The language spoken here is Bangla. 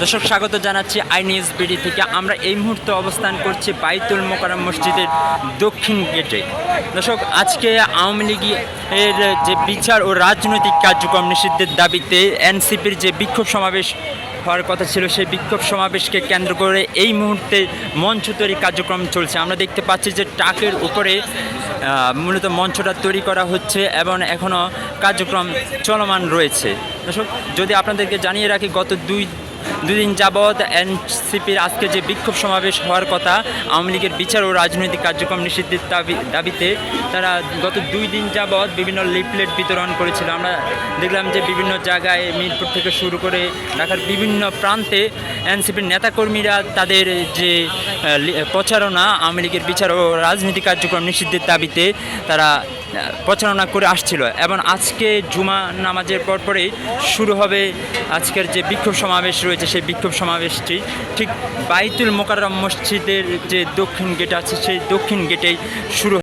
দর্শক, স্বাগত জানাচ্ছি আই নিউজ বিডি থেকে। আমরা এই মুহূর্তে অবস্থান করছি বাইতুল মোকারম মসজিদের দক্ষিণ গেটে। দর্শক, আজকে আওয়ামী লীগের যে বিচার ও রাজনৈতিক কার্যক্রম নিষিদ্ধের দাবিতে এনসিপির যে বিক্ষোভ সমাবেশ হওয়ার কথা ছিল, সেই বিক্ষোভ সমাবেশকে কেন্দ্র করে এই মুহূর্তে মঞ্চ তৈরি কার্যক্রম চলছে। আমরা দেখতে পাচ্ছি যে ট্রাকের উপরে মূলত মঞ্চটা তৈরি করা হচ্ছে এবং এখনও কার্যক্রম চলমান রয়েছে। দর্শক, যদি আপনাদেরকে জানিয়ে রাখি, গত দুই দুদিন যাবৎ এনসিপির আজকে যে বিক্ষোভ সমাবেশ হওয়ার কথা, আওয়ামী লীগের বিচার ও রাজনৈতিক কার্যক্রম নিষিদ্ধের দাবি দাবিতে তারা গত দুই দিন যাবৎ বিভিন্ন লিফলেট বিতরণ করেছিল। আমরা দেখলাম যে বিভিন্ন জায়গায় মিরপুর থেকে শুরু করে ঢাকার বিভিন্ন প্রান্তে এনসিপির নেতাকর্মীরা তাদের যে প্রচারণা, আওয়ামী লীগের বিচার ও রাজনৈতিক কার্যক্রম নিষিদ্ধের দাবিতে তারা প্রচারণা করে আসছিল এবং আজকে জুমা নামাজের পর পরেই শুরু হবে আজকের যে বিক্ষোভ সমাবেশ রয়েছে, সেই বিক্ষোভ সমাবেশটি। ঠিক বাইতুল মোকাররম মসজিদের যে দক্ষিণ গেট আছে, সেই দক্ষিণ গেটেই শুরু